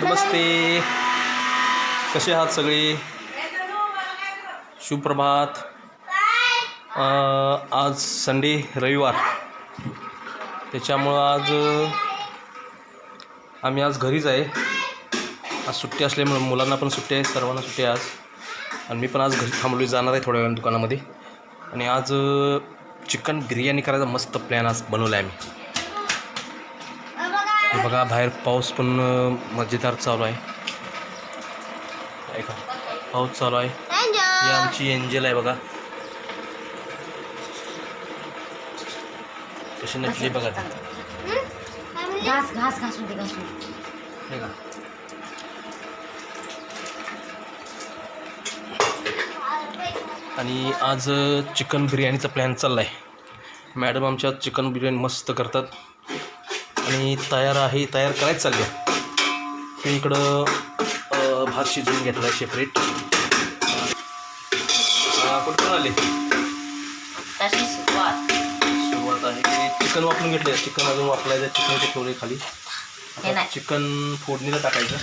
नमस्ते. कसे आहात सगळे? सुप्रभात. आज संडे रविवार. त्याच्यामुळं आज आम्ही आज घरीच आहे. आज सुट्टी असल्यामुळं मुलांना पण सुट्टी आहे सर्वांना सुट्टी आहे आज. आणि मी पण आज घरी थांबलो जाणार आहे थोड्या वेळाने दुकानामध्ये. आणि आज चिकन बिर्याणी करायचा मस्त प्लॅन आज बनवला आहे आम्ही. हे बघा बाहेर पाऊस पण मजेदार चालू आहे. ऐका पाऊस चालू आहे. ही आमची एंजल आहे बघा. कशी नटली बघा ती. घास घास हे का आणि आज चिकन बिर्याणीचा प्लॅन चालला आहे मॅडम आमच्या चिकन बिर्याणी मस्त करतात. आणि तयार आहे तयार करायच चालली आहे हे इकडं भात शिजवून घेतला आहे सेपरेट कुठं आले. सुरुवात. सुरुवात आहे. चिकन वापरून घेतले चिकन अजून वापरायचं चिकन ते ठेवले खाली. नाही. चिकन फोडणीला टाकायचं.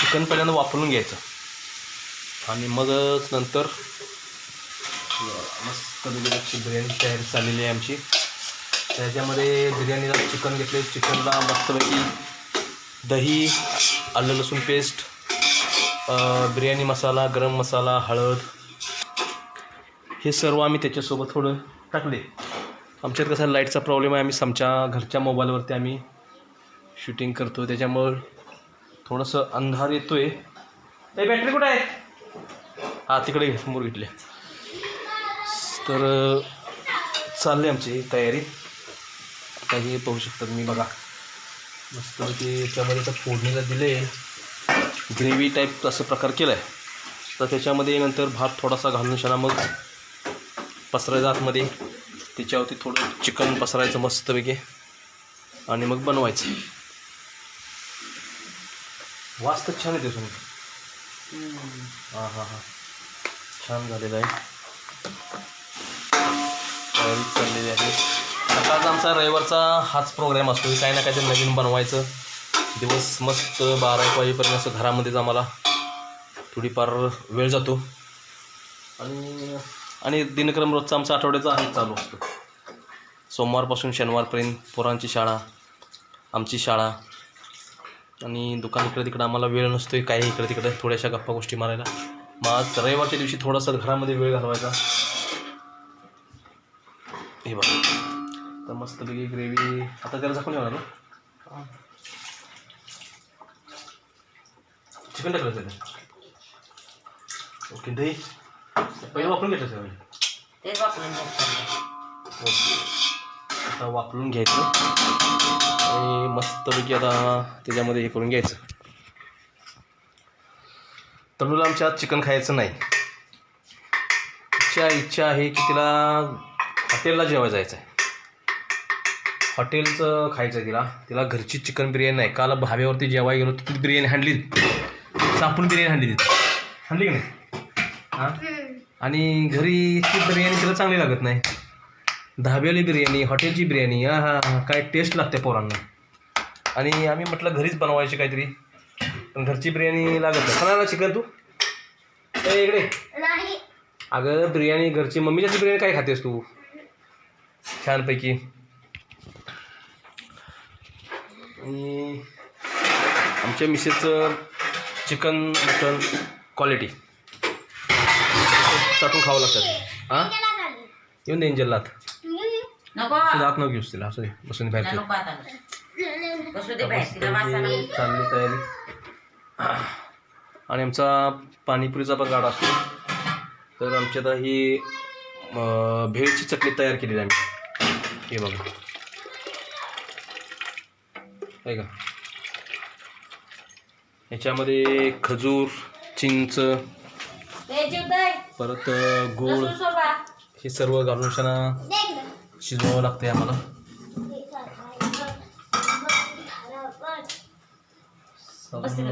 चिकन पहिल्यांदा वापरून घ्यायचं. आणि मगच नंतर मस्त बिर्याणी तयारी चाललेली आहे आमची. त्याच्यामध्ये बिर्याणीला चिकन घेतले चिकनला मस्तपैकी दही आलं लसूण पेस्ट बिर्याणी मसाला गरम मसाला हळद. हे सर्व आम्ही त्याच्यासोबत थोडं टाकले. आमच्यात कसा लाईटचा प्रॉब्लेम आहे. आम्ही आमच्या घरच्या मोबाईलवरती आम्ही शूटिंग करतो त्याच्यामुळं थोडंसं अंधार येतो आहे बॅटरी कुठं आहे? हां तिकडे समोर घेतले. तर चालले आमची तयारी. आता हे पाहू शकतात मी बघा. मस्त ते त्यामध्ये तर फोडणीला दिले ग्रेव्ही टाईप असं प्रकार केला आहे तर त्याच्यामध्ये नंतर भात थोडासा घालून शाना मग पसरायचं आतमध्ये. त्याच्यावरती थोडं चिकन पसरायचं मस्तपैकी. आणि मग बनवायचं. वास तर छान येते तुम्ही हां हां हां. छान झालेलं आहे. आमचा रविवारचा हाच प्रोग्राम असतो. काही ना काहीतरी नवीन बनवायचं. दिवस मस्त बारा एक वाजेपर्यंत असं घरामध्येच आम्हाला थोडीफार वेळ जातो. आणि आणि दिनक्रम रोजचा आमचा आठवड्याचा आहे चालू असतो. सोमवारपासून शनिवारपर्यंत पोरांची शाळा आमची शाळा. आणि दुकान इकडे तिकडं आम्हाला वेळ नसतो आहे काही इकडे तिकडे थोड्याशा गप्पा गोष्टी मारायला. मग आज रविवारच्या दिवशी थोडासा घरामध्ये वेळ घालवायचा. हे बघा. तर मस्तपैकी ग्रेव्ही आता त्याला झाकून येणार ना? चिकन टाकलं त्याला ओके दही. पहिलं वापरून घेतलं सगळं तेच वापरून घ्यायचं. ओके. आता वापरून घ्यायचं. आणि मस्तपैकी आता त्याच्यामध्ये हे करून घ्यायचं. तनुला आमच्या चिकन खायचं नाही. तिच्या इच्छा आहे की तिला हॉटेलला जेवायला जायचं आहे हॉटेलचं खायचं आहे तिला. तिला घरची चिकन बिर्याणी नाही. काल भाव्यावरती जेवायला गेलो तर ती बिर्याणी हाणली. चापून बिर्याणी हाणली तिथे हाणली की नाही? हां? आणि घरी ती बिर्याणी तिला चांगली लागत नाही. धाब्याली बिर्याणी हॉटेलची बिर्याणी हा हा हा काय टेस्ट लागते पोरांना. आणि आम्ही म्हटलं घरीच बनवायची काहीतरी. पण घरची बिर्याणी लागत नाही. खाणार चिकन तू? ए इकडे. अगं बिर्याणी घरची मम्मीच्या बिर्याणी काय खातेस तू? छानपैकी. आणि आमच्या मिसेसचं चिकन मटन क्वालिटी चाटून खावं लागतात हां? येऊन दे इंजललात नको. तू दात न घेऊस तिला. असं बसून बाहेर नको चालली तयारी. आणि आमचा पाणीपुरीचा पण गाडा असतो. तर आमच्या आता ही भेळची चटणी तयार केलेली आहे आम्ही. हे बघा. आहे का? याच्यामध्ये खजूर चिंच परत गूळ. हे सर्व घालून शिजवावं लागतंय आम्हाला.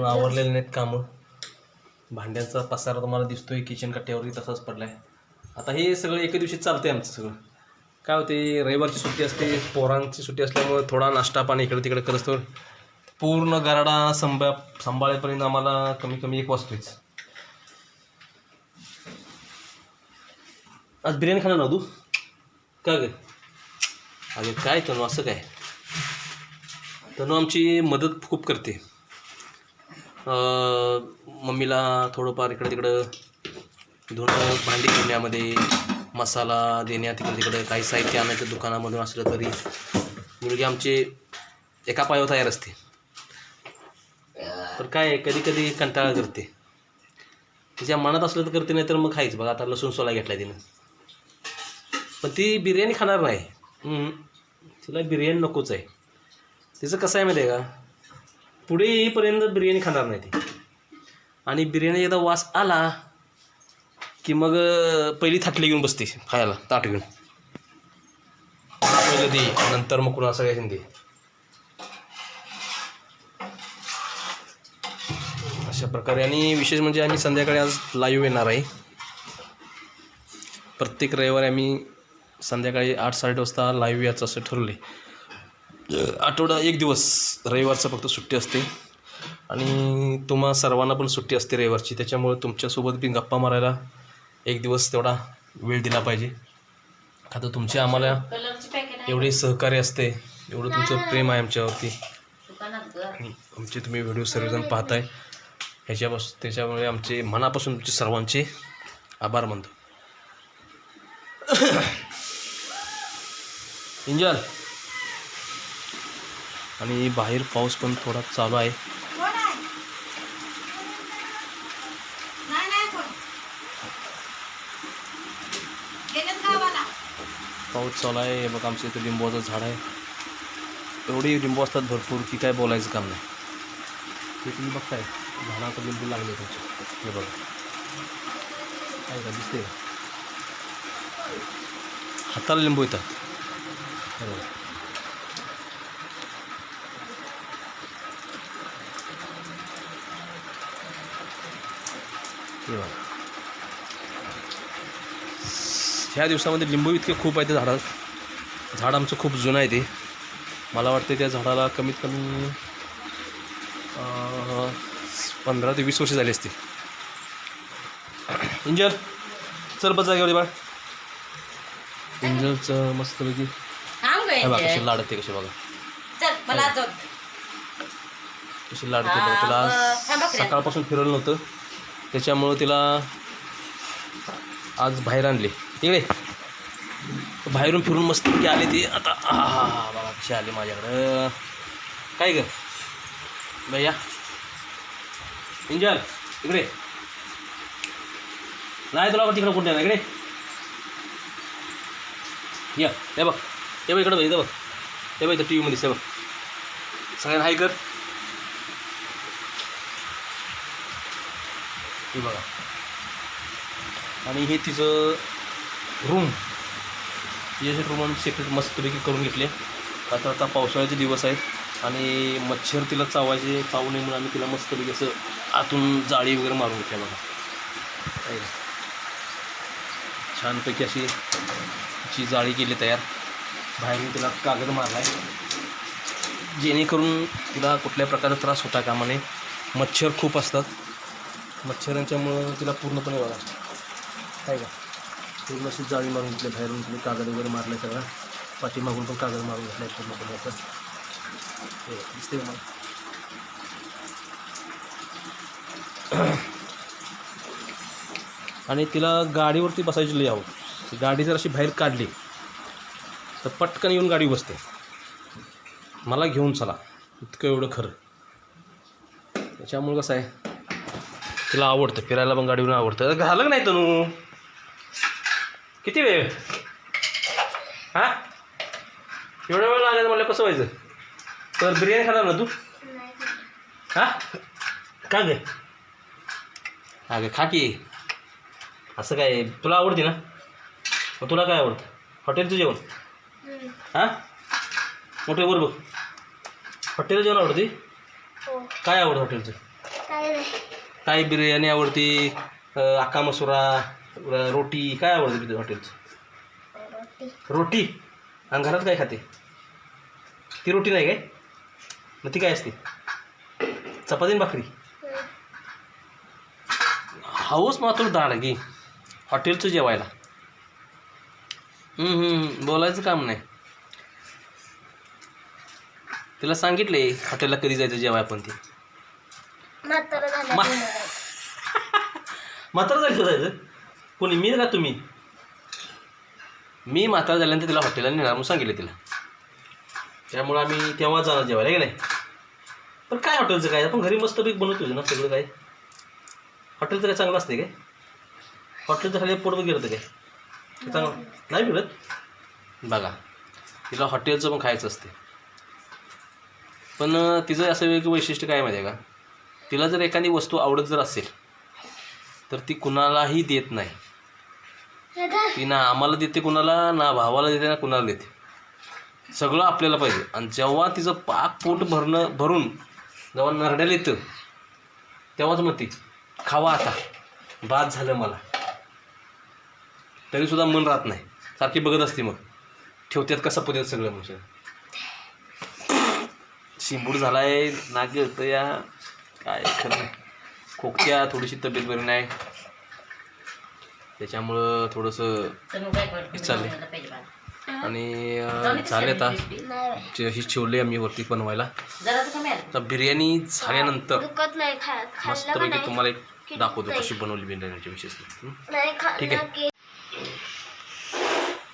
आवरलेले नाहीत कामं. भांड्यांचा पसारा तुम्हाला दिसतोय किचन कट्ट्यावरती तसाच पडलाय. आता हे सगळं एके दिवशी चालतंय आमचं सगळं. काय होते रविवारची सुट्टी असते पोरांची सुट्टी असल्यामुळे थोडा नाश्ता पाणी इकडे तिकडे करत पूर्ण गराडा संभा सांभाळेपर्यंत आम्हाला कमी कमी एक वाजतोच आज बिर्याणी खाणार ना तू? का ग? अरे काय तनु असं काय? तनू आमची मदत खूप करते. मम्मीला थोडंफार इकडं तिकडं धुणं भांडी करण्यामध्ये मसाला देण्यात तिकडे तिकडे काही साहित्य आणायचं दुकानामधून असलं तरी. मुलगी आमची एका पायावर तयार असते. तर काय कधी कधी कंटाळा करते. तिच्या मनात असलं तर करते नाही तर मग खायचं बघा आता लसूण सोला घेतला तिनं. पण ती बिर्याणी खाणार नाही. तिला बिर्याणी नकोच आहे. तिचं कसं आहे माहिती आहे का? पुढे येईपर्यंत बिर्याणी खाणार नाही ती. आणि बिर्याणी एकदा वास आला की मग पहिली थाटली घेऊन बसते खायला ताट घेऊन. पहिलं दे नंतर मग कुणा सगळ्या दे. अशा प्रकारे. आणि विशेष म्हणजे आम्ही संध्याकाळी आज लाईव्ह येणार आहे. प्रत्येक रविवारी आम्ही संध्याकाळी आठ साडे वाजता लाईव्ह यायचं असं ठरवले आठवडा एक दिवस. रविवारचं फक्त सुट्टी असते. आणि तुम्हा सर्वांना पण सुट्टी असते रविवारची. त्याच्यामुळे तुमच्यासोबत बी गप्पा मारायला एक दिवस तेवढा वेळ दिला पाहिजे. आता तुमचे आम्हाला एवढे सहकार्य असते एवढं तुमचं प्रेम आहे आमच्यावरती. आमचे तुम्ही व्हिडिओ सर्वजण पाहताय. ह्याच्यापासून त्याच्यामुळे आमचे मनापासून तुमचे सर्वांचे आभार मानतो. इंजल. आणि बाहेर पाऊस पण थोडा चालू आहे. पाऊस चालू आहे हे बघा आमच्या इथं लिंबूचं झाड आहे. एवढी लिंबू असतात भरपूर की काय बोलायचं काम नाही. ते तुम्ही बघताय झाडाचं लिंबू लागले त्याचे हे बघा. काय का दिसते का? हाताला लिंबू येतात. हे बघा. हे बघा. ह्या दिवसामध्ये लिंबू इतके खूप आहे त्या झाडात झाड आमचं खूप जुनं आहे ते. मला वाटते त्या झाडाला कमीत कमी पंधरा ते वीस वर्ष झाली असतील. इंजल चल बस जागेवर बाळ. इंजलचं हे बघा गं कशी लाडते कशी बघा. कशी लाडते बघा तिला. सकाळपासून फिरवलं नव्हतं. त्याच्यामुळं तिला आज बाहेर आणले. तिकडे बाहेरून फिरून मस्त की आले ते. आता हा बाबा कसे आले माझ्याकडं? काय ग? भैया? इंजल इकडे. नाही तुला तिकडं कुठे नाही इकडे. या हे बघ. ते बघ इकडं बघ इथं बघ. ते बघ इथं टी व्हीमध्ये दिसते बघ. सगळ्यांना हाय कर. हे बघा. आणि हे तिचं रूम हे रूम आम्ही सेपरेट मस्तपैकी करून घेतले. आता आता पावसाळ्याचे दिवस आहेत आणि मच्छर तिला चावायचे चावू नये म्हणून आम्ही तिला मस्तपैकी असं आतून जाळी वगैरे मारून घेतल्या बघा. आहे का? छानपैकी अशी ची जाळी केली तयार. बाहेरून तिला कागद मारला आहे जेणेकरून तिला कुठल्या प्रकारचा त्रास होता कामा नये मच्छर खूप असतात. मच्छरांच्यामुळं तिला पूर्णपणे बघा. काय का पूर्ण अशी जाळी मारून घेतली बाहेरून तुम्ही कागद वगैरे मारले सगळं. पाठीमागून पण कागद मारून घेतलाय पूर्णपणे असं. हे दिसते मला. आणि तिला गाडीवरती बसायची लई आहोत गाडी जर अशी बाहेर काढली तर पटकन येऊन गाडी बसते. मला घेऊन चला. इतकं एवढं खरं. त्याच्यामुळं कसं आहे? तिला आवडतं. फिरायला पण गाडीवरून आवडतं. घालक नाही तनू? किती वेळ? हा? एवढा वेळ लागायचं मला कसं व्हायचं? तर बिर्याणी खाणार ना तू? हा? का गे? हा गे खा की. असं काय तुला आवडते ना? मग तुला काय आवडतं? हॉटेलचं जेवण? हा? मोठे बरोबर. हॉटेलचं जेवण आवडते? काय आवडतं हॉटेलचं? काय बिर्याणी आवडते? अक्का मसुरा रोटी काय आवडतं तिथे हॉटेलचं? रोटी. आणि घरात काय खाते? ती रोटी नाही काय? मग ती काय असते? चपाती भाकरी. हाऊस मात्र दाड की? हॉटेलचं जेवायला. बोलायचं काम नाही. तिला सांगितले हॉटेलला कधी जायचं जेवाय आपण ते. म्हातारं झालं जायचं? कोणी मी का तुम्ही? मी म्हातारा झाल्यानंतर तिला हॉटेलला नेणार म्हणून सांगितलं तिला. त्यामुळं आम्ही तेव्हा जाणार जेवायला की नाही? पण काय हॉटेलचं काय? आपण घरी मस्त पीक बनवतो ना सगळं काय? हॉटेलचं काय चांगलं असते काय? हॉटेलचं खाली पोट गेलं होतं काय? चांगलं. नाही मिळत बघा तिला हॉटेलचं पण खायचं असते पण तिचं असं वेगळं वैशिष्ट्य काय माहिती आहे का? तिला जर एखादी वस्तू आवडत जर असेल तर ती कुणालाही देत नाही. ती ना आम्हाला देते कुणाला ना भावाला देते ना कुणाला देते. सगळं आपल्याला पाहिजे. आणि जेव्हा तिचं पाक पोट भरणं भरून जेव्हा नरड्याला येतं तेव्हाच मग ती खावा आता. बाद झालं मला. तरीसुद्धा मन राहत नाही. सारखी बघत असते मग. ठेवतात कसं पद्धत सगळं मग शिंबूड झालाय नाक होतं या. काय खरं नाही. खोकत्या थोडीशी तब्येत बरी नाही. त्याच्यामुळं थोडंसं बाळा. आणि अं, झाले आता. जे- ही ठेवली आम्ही वरती बनवायला. आता बिर्याणी झाल्यानंतर दुखत नाही खा खाल्लं का मस्तपैकी नाही तुम्हाला एक दाखवतो? कशी बनवली बिर्याणीची विशेष हं? नाही ठीक खाल्लं आहे. की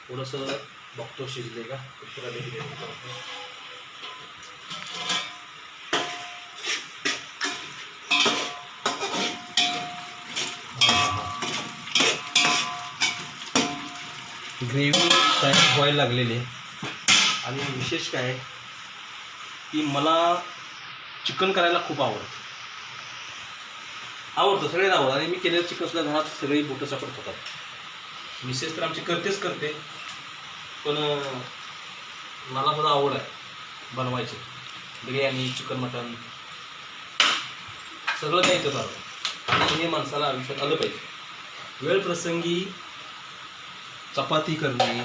थोडंसं बघतो शिजले का ग्रेव्ही तयार व्हायला लागलेली आहे. आणि विशेष काय की मला चिकन करायला खूप आवडतं. आवडतं सगळ्यांना आवडतं. आणि मी केलेलं चिकनसुद्धा घरात सगळी बोटं सापडत होतात. मिसेस तर आमची करतेच करते. पण मला सुद्धा आवड आहे बनवायची. Biryani chicken mutton. सगळं काही येतं बरोबर आणि हे माणसाला आयुष्यात आलं पाहिजे. वेळ प्रसंगी चपाती करणे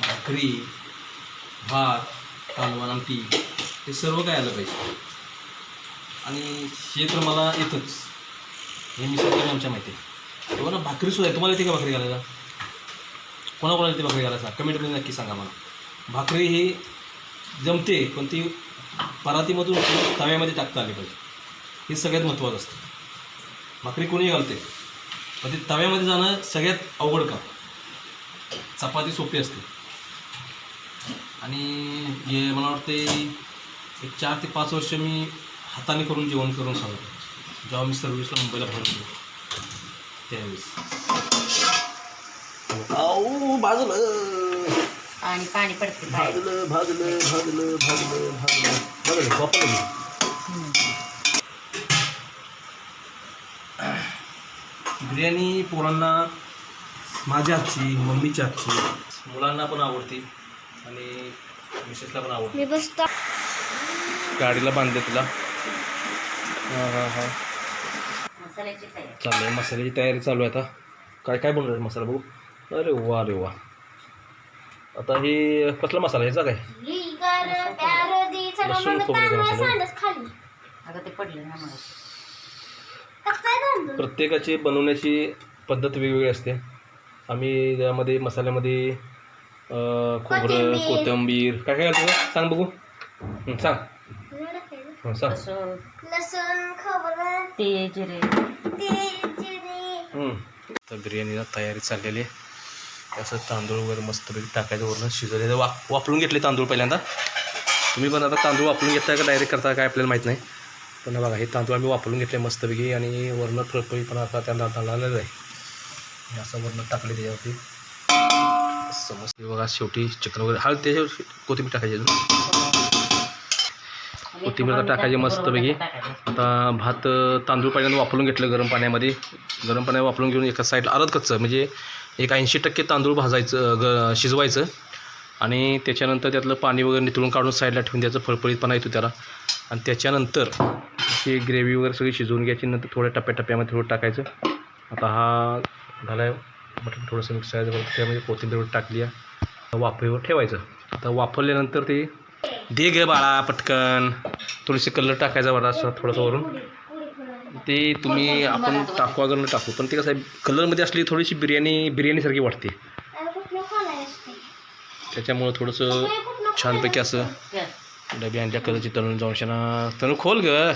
भाकरी भात कालवण आमटी हे सर्व काय आलं पाहिजे. आणि हे तर मला येतंच. हे मी सगळं आमच्या माहिती. आहे बघा ना भाकरी सुद्धा आहे. तुम्हाला येते का भाकरी घालायला? कोणाकोणाला येते भाकरी घालायला? कमेंटमध्ये नक्की सांगा मला. भाकरी ही जमते पण ती परातीमधून तव्यामध्ये टाकता आली पाहिजे. हे सगळ्यात महत्त्वाचं असतं. भाकरी कोणी घालते. पण ते तव्यामध्ये जाणं सगळ्यात अवघड काम चपाती सोपी असते. आणि हे मला वाटते एक चार ते पाच वर्ष मी हाताने करून जेवण करून खाल्लं जेव्हा मी सर्व्हिसला मुंबईला भरतो त्यावेळेस. आणि पाणी पडते. भाजलं भाजलं भाजलं भाजलं भाजलं. वापरलं. बिर्याणी पोरांना माझ्या हातची मम्मीच्या हातची मुलांना पण आवडते आणि मिसेसला पण आवडते. गाडीला बांधले तिला. हां हां हां. मसाल्याची तयारी. चालू आहे मसाल्याची तयारी चालू आहे आता. काय काय बनवलं आहे मसाला बघू. अरे वा अरे वा. आता हे कसला मसाला ह्याचा काय? लसूण खोबरं प्रत्येकाची बनवण्याची पद्धत वेगवेगळी असते. आम्ही त्यामध्ये मसाल्यामध्ये अं, खोबरं कोथिंबीर. काय काय घालतो? सांग बघू. हं, सांग? हं, सांग. लसूण लसूण खोबरं. ते जिरे. तेल जिरे. हं. तर बिर्याणीला तयारी चाललेली आहे. असं तांदूळ वगैरे मस्तपैकी टाकायचं वरून शिजवलेलं वा वापरून घेतले तांदूळ पहिल्यांदा. तुम्ही पण आता तांदूळ वापरून घेताय का डायरेक्ट करता काय आपल्याला माहीत नाही. पण बघा हे तांदूळ आम्ही वापरून घेतले मस्तपैकी आणि वरनं फळफळी पण आता त्या तांदळाला आहे. असं वरनं टाकले त्याच्यावरती. समजते बघा शेवटी चिकन वगैरे. हळद त्याच्यावर कोथिंबीर टाकायची अजून. कोथिंबीर टाकायची मस्तपैकी. आता भात तांदूळ पाण्यानं वापरून घेतलं गरम पाण्यामध्ये. गरम पाण्यात वापरून घेऊन एका साईडला अर्ध कच्चं म्हणजे एक ऐंशी टक्के तांदूळ भाजायचं ग शिजवायचं. आणि त्याच्यानंतर त्यातलं पाणी वगैरे निथळून काढून साईडला ठेवून द्यायचं फळफळीतपणा येतो त्याला. आणि त्याच्यानंतर ही ग्रेव्ही वगैरे सगळी शिजवून घ्यायची नंतर थोड्या टप्प्याटप्प्यामध्ये थोडं टाकायचं. आता हा झाला आहे मटण थोडंसं मिक्स करायचं त्यामध्ये कोथिंबीर टाकली आहे. वाफेवर ठेवायचं. आता वापरल्यानंतर ते दे ग बाळा पटकन. थोडीशी कलर टाकायचा बरा असं थोडंसं वरून. ते तुम्ही आपण टाकू अगर टाकू. पण ते कसं आहे कलरमध्ये असली थोडीशी बिर्याणी बिर्याणीसारखी वाटते. त्याच्यामुळं थोडंसं छानपैकी असं डबी आणल्या कलरची तळून जाऊन शाना तणू खोल ग.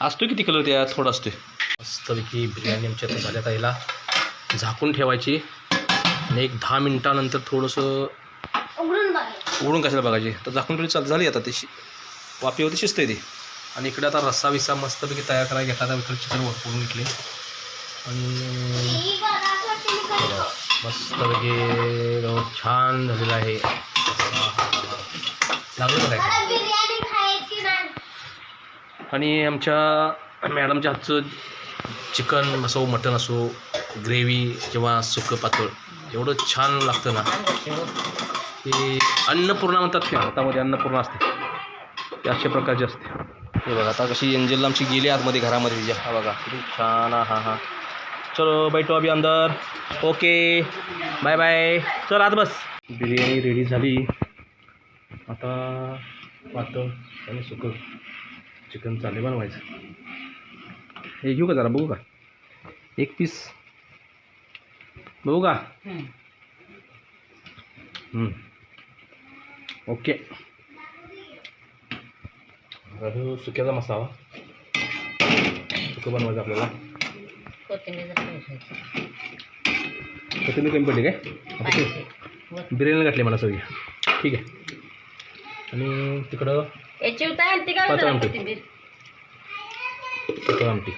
असतो किती कलर त्या थोडा असतोय. मस्तपैकी बिर्याणी आमच्या आता झाल्यात याला झाकून ठेवायची. आणि एक दहा मिनटानंतर थोडंसं उघडून कशाला बघायची? तर झाकून ठेवली चाल झाली आता ती शि वाफेवरती शिजते ती. आणि इकडे आता रस्सा विस्सा मस्तपैकी तयार करायला घेतला आता इकडे चिकन वरपून घेतले. आणि. मस्तपैकी छान झालेला आहे. लागलं काय? आणि आमच्या मॅडमच्या हातचं चिकन असो मटण असो ग्रेव्ही किंवा सुकं पातळ एवढं छान लागतं ना. की अन्नपूर्णा म्हणतात ते हातामध्ये अन्नपूर्णा असते. ते अशा प्रकारची असते. हे बघा आता कशी एंजेल आमची गेली आतमध्ये घरामध्ये तिच्या. हा बघा किती छान हा हा चलो बैठो अभि अंदर. Okay bye bye. चल आत बस. बिर्याणी रेडी झाली. आता पातळ आणि सुकं. चिकन चाले बनवायचं. हे घेऊ का जरा बघू का? एक पीस बघू का? ओके. सुक्याचा मसाला. सुकं बनवायचं आपल्याला. कोथिंबीर कमी पडली काय? बिर्याणी घातली मला सगळी. ठीक आहे. आणि तिकडं आमटी. आमटी.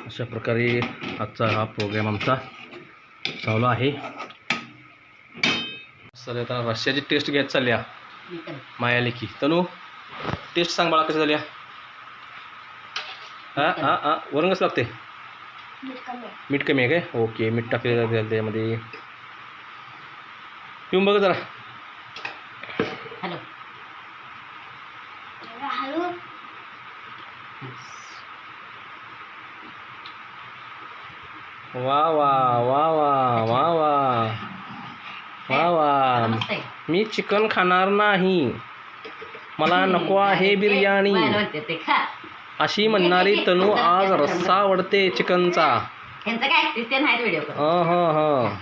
अशा प्रकारे आजचा हा प्रोग्राम आमचा चालू आहे. सर आता रश्याची टेस्ट घेत चालल्या. माया लेखी. तनू टेस्ट सांग बाळा कसं झाल्या हां हां हां. वरून कसं लागते मीठ कमी आहे. काय? ओके मीठ टाकले जाते त्यामध्ये. पिऊन बघा जरा हॅलो जरा हळू वा वा वा वा वा वा वा वा मी चिकन खाणार नाही. मला नको आहे बिर्याणी. अशी म्हणणारी तनू आज रस्सा आवडते चिकनचा. ह्यांचं काय ते नाहीत व्हिडिओ हां हां हां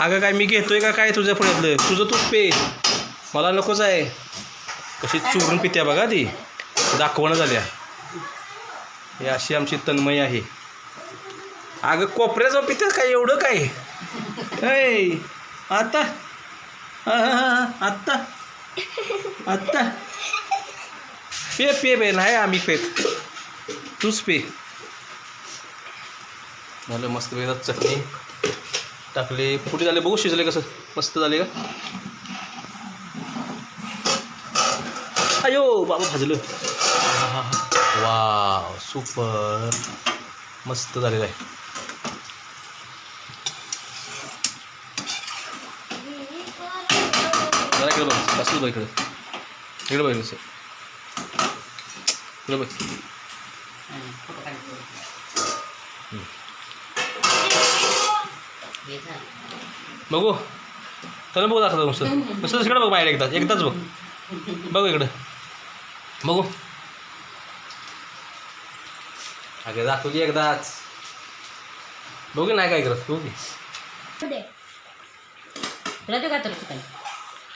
अगं काय मी घेतोय का काय तुझ्या पुढ्यातलं? तुझं तूच पे. मला नकोच आहे. कशी चुरून पित्या बघा ती. दाखवणं झाल्या. ही अशी आमची तन्मय आहे. अगं कोपऱ्याचं पित्या काय? एवढं काय? ऐ आता? हा, हा, हा, आत्ता? आत्ता? पे पे पे. नाही आम्ही पेत तूच पे. झालं मस्त वेळात चटणी. टाकले. पुढे झाले बघू शिजले कसं? मस्त झाले का? अयो बाबा भाजलं. वा सुपर मस्त झालेलं आहे. जरा इकडे बघ असंच बघ इकडे. इकडे बघ सर इकडे बघ. बघू. तर बघू दाखवतो नुसतं नुसतं इकडं बघ बाहेर एकदा. एकदाच बघ. बघू इकडं. बघू. अगे दाखवू की एकदाच. बघू नाही काय करत. बघू की. तुला देऊ काय